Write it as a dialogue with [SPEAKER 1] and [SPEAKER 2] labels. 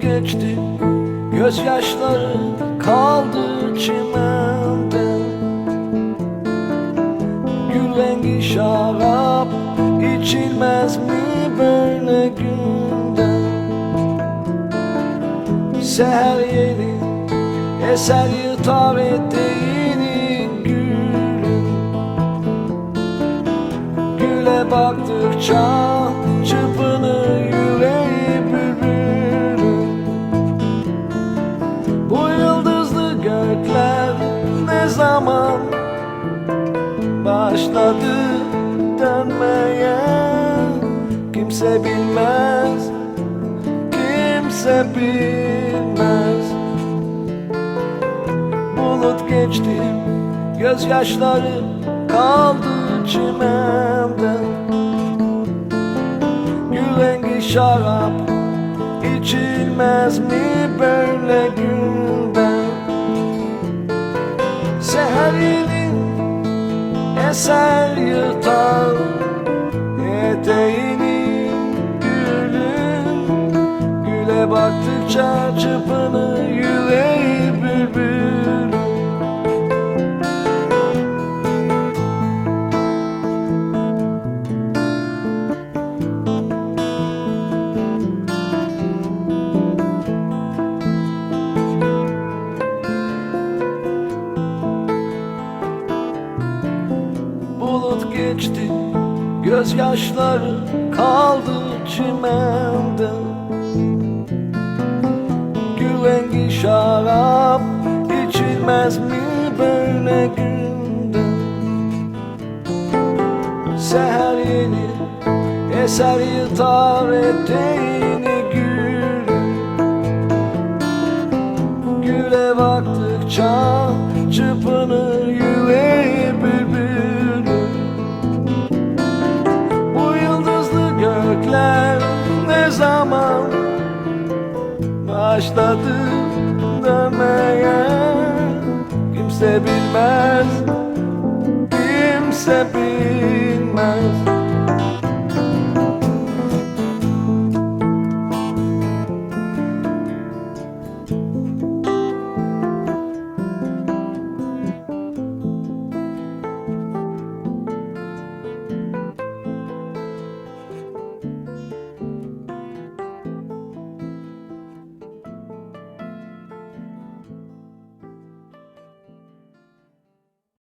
[SPEAKER 1] geçti. Gözyaşları kaldı çimende. Gül rengi şarap içilmez mi böyle günde? Seher yeni eser yırtar eteğini gülüm. Güle baktıkça başladı dönmeye. Kimse bilmez, kimse bilmez. Bulut geçti, gözyaşları kaldı çimende. Gül şarap içilmez mi böyle günde eser yırtar Eteğini gülün. Güle baktıkça çırpınır yüreği bülbül geçti. Gözyaşları kaldı çimende. Gül rengi şarap içilmez mi böyle günde? Seher yeni eser yırtar eteğini başladı dönmeye. Kimse bilmez, kimse bilmez